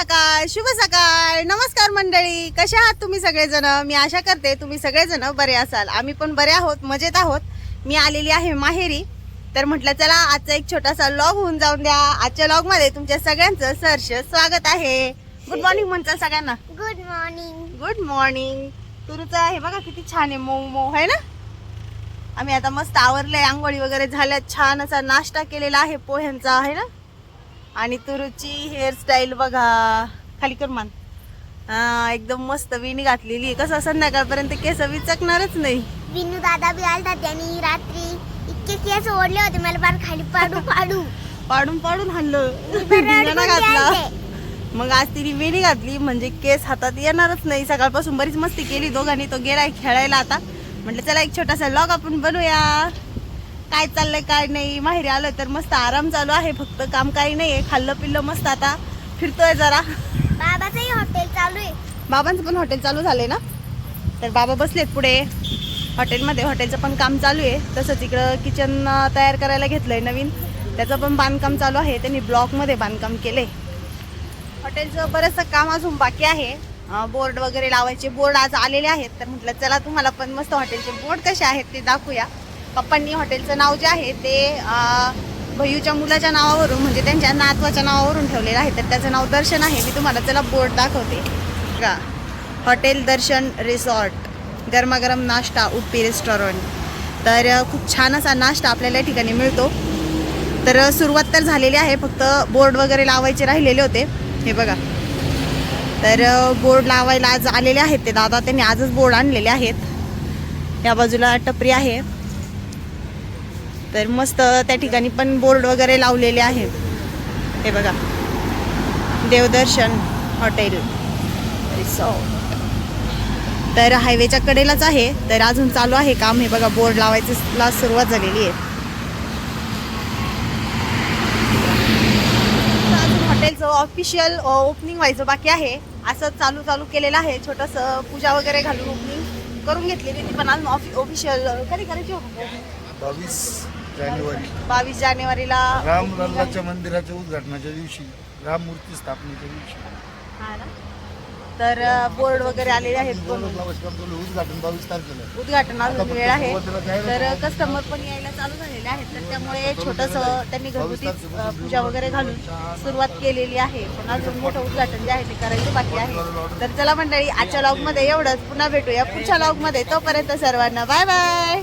सकाळ शुभ सकाळ. नमस्कार मंडळी. कशा आहात तुम्ही सगळेजण? मी आशा करते तुम्ही सगळेजण बरे असाल. आम्ही पण बरे आहोत मजेत आहोत. मी आलेली आहे माहेरी. तर म्हटलं चला आजचा एक छोटासा लॉग होऊन जाऊन द्या. आजच्या लॉगमध्ये तुमच्या सगळ्यांचं सहर्ष स्वागत आहे. गुड मॉर्निंग म्हणता सगळ्यांना. गुड मॉर्निंग गुड मॉर्निंग तुरूचं आहे बघा किती छान आहे मऊ मऊ आहे ना? आम्ही आता मस्त आवरलंय आंघोळी वगैरे झाल्या छान असा नाश्ता केलेला आहे पोह्यांचा आहे ना? आणि तुरूची हेअरस्टाईल बघा. खाली कर मान. हा एकदम मस्त विणी घातलेली आहे. कसं संध्याकाळपर्यंत केस विचकणारच नाही. विनू दादा बी आलता त्यांनी रात्री. इतके केस ओढले होते मला बार खाली पाडू पाडू. पाडून पाडून हल्लं घातला. मग आज तिने वेणी घातली म्हणजे केस हातात येणारच नाही. सकाळपासून बरीच मस्ती केली दोघांनी. तो गेलाय खेळायला आता. म्हटलं चला एक छोटासा लॉग आपण बनवूया काय चाललंय काय नाही. माहेरी आलं तर मस्त आराम चालू आहे. फक्त काम काही नाहीये. खाल्लं पिल्लं मस्त आता. फिरतोय जरा. बाबाचंही हॉटेल चालू आहे. बाबांचं पण हॉटेल चालू झालंय ना? तर बाबा बसलेत पुढे. हॉटेलमध्ये. हॉटेलचं पण काम चालू आहे. तसंच इकडं किचन तयार करायला घेतलंय नवीन. त्याचं पण बांधकाम चालू आहे. त्यांनी ब्लॉकमध्ये बांधकाम केलंय. हॉटेलचं बरंचसं काम अजून बाकी आहे. बोर्ड वगैरे लावायचे. बोर्ड आज आलेले आहेत. तर म्हटलं चला तुम्हाला पण मस्त हॉटेलचे बोर्ड कसे आहेत ते दाखवूया. पप्पांनी हॉटेलचं नाव जे आहे ते भयूच्या मुलाच्या नावावरून म्हणजे त्यांच्या नातवाच्या नावावरून ठेवलेलं आहे. तर त्याचं नाव दर्शन आहे. मी तुम्हाला त्याला बोर्ड दाखवते. का हॉटेल दर्शन रिसॉर्ट. गरमागरम नाश्ता उडपी रेस्टॉरंट. तर खूप छान असा नाश्ता आपल्याला या ठिकाणी मिळतो. तर सुरुवात तर झालेली आहे. फक्त बोर्ड वगैरे लावायचे राहिलेले होते. हे बघा. तर बोर्ड लावायला आज आलेले आहेत ते दादा. त्यांनी आजच बोर्ड आणलेले आहेत. या बाजूला टपरी आहे. तर मस्त त्या ठिकाणी पण बोर्ड वगैरे लावलेले आहेत हे बघा. देवदर्शन हॉटेल. तर हायवेच्या कडेलाच आहे. तर अजून चालू आहे काम. हे बघा बोर्ड लावायचं ला सुरुवात झालेली आहे. अजून हॉटेलचं ऑफिशियल ओपनिंग व्हायचं बाकी आहे. असं चालू चालू केलेलं आहे. छोटंसं पूजा वगैरे घालून ओपनिंग करून घेतलेली ती पण अजून ऑफिशियल कधी करायची बावीस जानेवारी. बावीस जानेवारीला राम लल्लाच्या मंदिराच्या उद्घाटनाच्या दिवशी राम मूर्ती स्थापनेच्या दिवशी. हा ना? तर बोर्ड वगैरे आलेले आहेत दोन उद्घाटन बावीस तारखेला आहे. उद्घाटन अजून वेळ आहे. तर. कस्टमर पण यायला चालू झालेले आहेत. तर त्यामुळे छोटस त्यांनी घरगुती अ, पूजा वगैरे घालून सुरुवात केलेली आहे. पण अजून मोठं उद्घाटन जे आहे ते करायचं बाकी आहे. तर चला मंडळी आजच्या लॉगमध्ये एवढंच. पुन्हा भेटूया पुढच्या लॉगमध्ये तोपर्यंत सर्वांना बाय बाय.